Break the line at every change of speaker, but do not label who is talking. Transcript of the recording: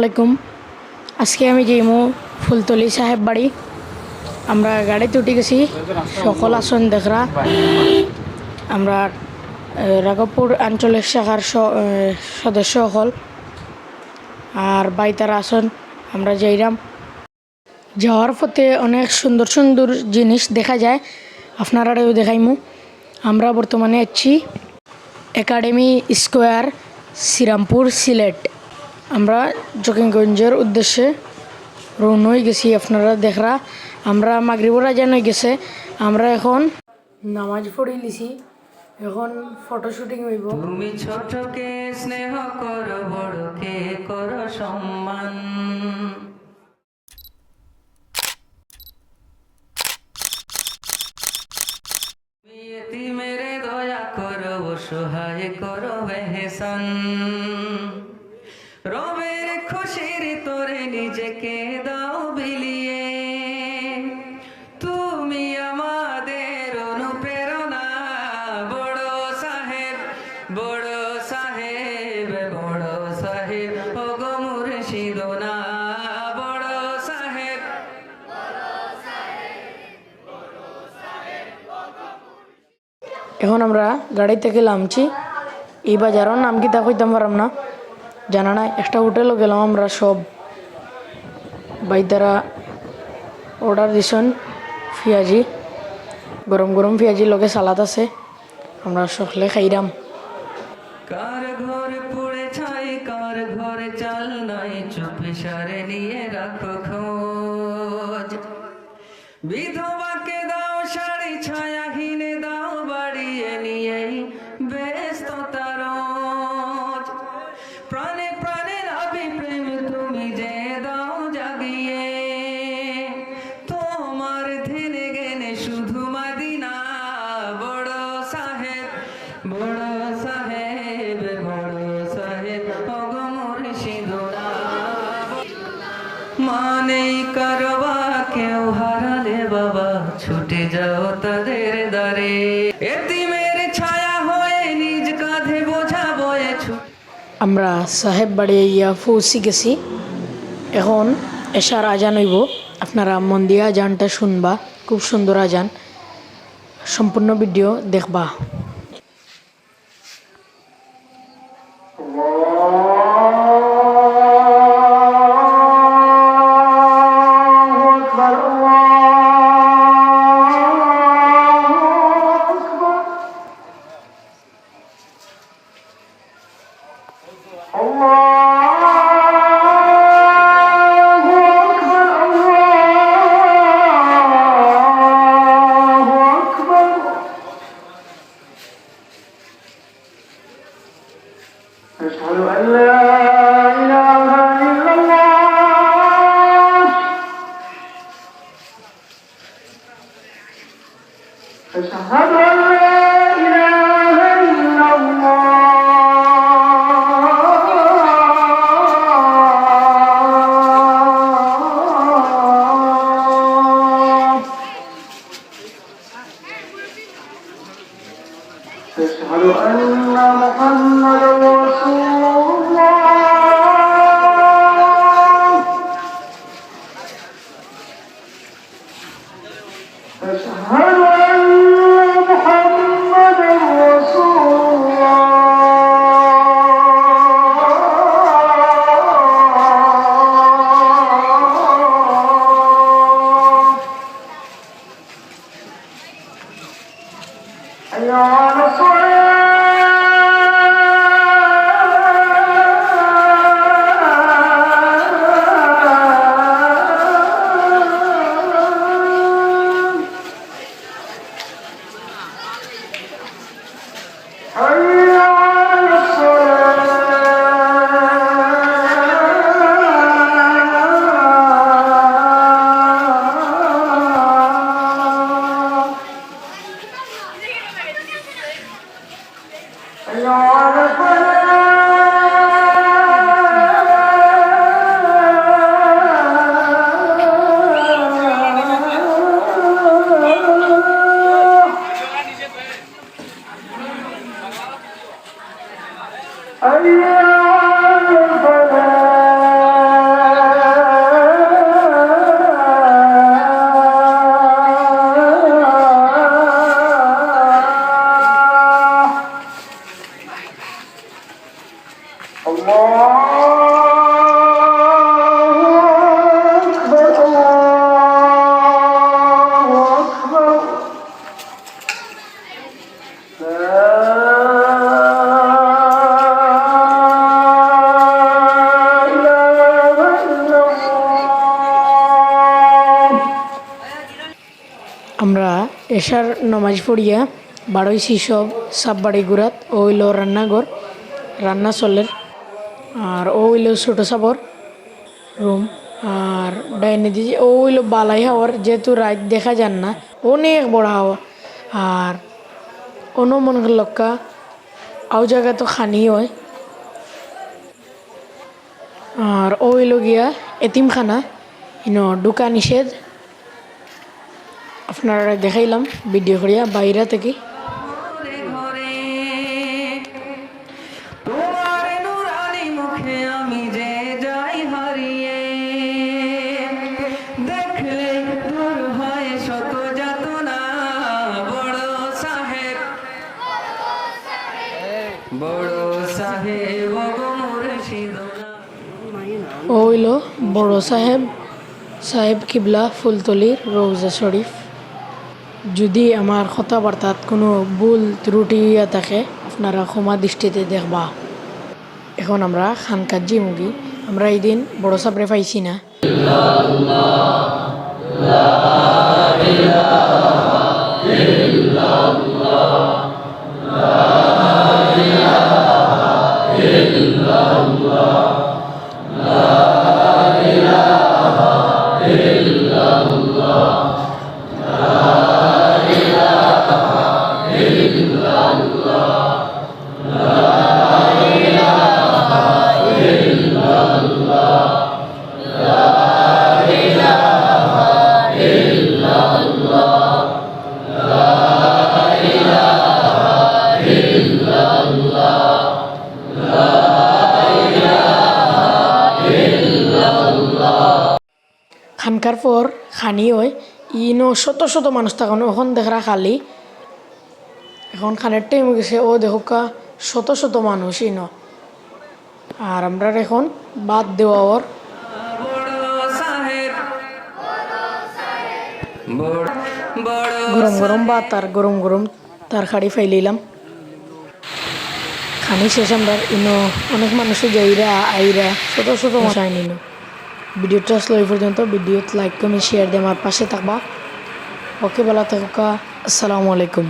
আলাইকুম। আজকে আমি যাইমু ফুলতলি সাহেব বাড়ি। আমরা গাড়িতে উঠে গেছি। সকল আসন দেখরা। আমরা রাঘবপুর আঞ্চলিক শাখার সদস্য হল আর বাইতার আসন আমরা যাইরাম। যাওয়ার পথে অনেক সুন্দর সুন্দর জিনিস দেখা যায়। আপনারাও দেখাইমু। আমরা বর্তমানে আছি একাডেমি স্কোয়ার, শ্রীরামপুর সিলেট। আমরা জকিগঞ্জের উদ্দেশ্যে হয়ে গেছি, আপনারা দেখরা। আমরা মাগরিবর হয়ে গেছে। আমরা এখন নামাজ পড়ে লিছি। এখন ফটো শুটিং হইব।
তুমি ছোটকে স্নেহ করো, বড়কে করো সম্মান। এতিমেরে দয়া সহায় রবের খুশির তোরে নিজেকে দাও বিলিয়ে। তুমি আমাদের অনুপ্রেরণা, বড় সাহেব বড় সাহেব বড় সাহেব ও গো মুর্শিদনা
এখন আমরা গাড়ি থেকে নামছি এই বাজারও নাম কি তা কইতাম পারাম না। জানা নাই। একটা হোটেলও গেলাম আমরা সব। বাইদারা অর্ডার দিছেন পেঁয়াজি গরম গরম পেঁয়াজি লগে সালাদ আছে। আমরা সকলে খাইরাম।
কার কার ঘরে চাল নাই সারে নিয়ে বিধবাকে দাও শাড়ি ছায়াহীনে মানেই কারবা কেউ হারালে বাবা ছুটে যাও তাদের দ্বারে এতিমের ছায়া হয়ে নিজ কাঁধে বোঝা বয়ে
আমরা সাহেব বাড়ি ইয়া পৌঁছি গেছি। এখন এশার আজান হইব। আপনারা মন দিয়ে আজানটা শুনবা। খুব সুন্দর আজান। সম্পূর্ণ ভিডিও দেখবা।
Father, أشهد أن لا إله إلا الله. أشهد أن محمدا رسول الله. Are you? अ
আমরা এশার নমাজ পড়িয়া বারোই শিশব সাববাড়ি গুরাত ওইল রান্নাঘর রান্না চলের আর ও হইল ছোটো সাবর রুম আর ডাইনে দিয়ে ও হইল বালাই হাওয়ার, যেহেতু রাত দেখা যান না, অনেক বড় হাওয়া। আর অন্য মনে লক্কা, আও জায়গা তো খানি হয়। আর ও হইল গিয়া এতিমখানা, ইনো ঢুকা নিষেধ। আপনারা দেখাইলাম ভিডিও করিয়া বাইরে থেকে। হইল বড় সাহেব সাহেব কিবলা, ফুলতলির রৌজা শরীফ। যদি আমার কথাবার্তাত কোনো ভুল ত্রুটি থাকে, আপনারা ক্ষমা দৃষ্টিতে দেখবা। এখন আমরা খানকাজি মুগি আমরা এই দিন বড় সাপড়ে পাইছি না। 하라 খানকার পর খানি হয় ইনো শত শত মানুষ থাকানো এখন দেখরা খালি। এখন খানের টাইম গেছে ও দেখোকা শত শত মানুষ ইনো। আর আমরা এখন বাদ দেওয়া ওর গরম গরম ভাত তার গরম গরম তার খাড়ি ফাইলিলাম খানি শেষ আমরা ইনো, অনেক মানুষই যাইরা আইরা ছোট ছোট মশাই নিনো ভিডিওটা আসলো এই পর্যন্ত। ভিডিও লাইক কমেন্ট শেয়ার দিয়ে আমার পাশে থাকবা। ওকে বলা থাকা আসসালামু আলাইকুম।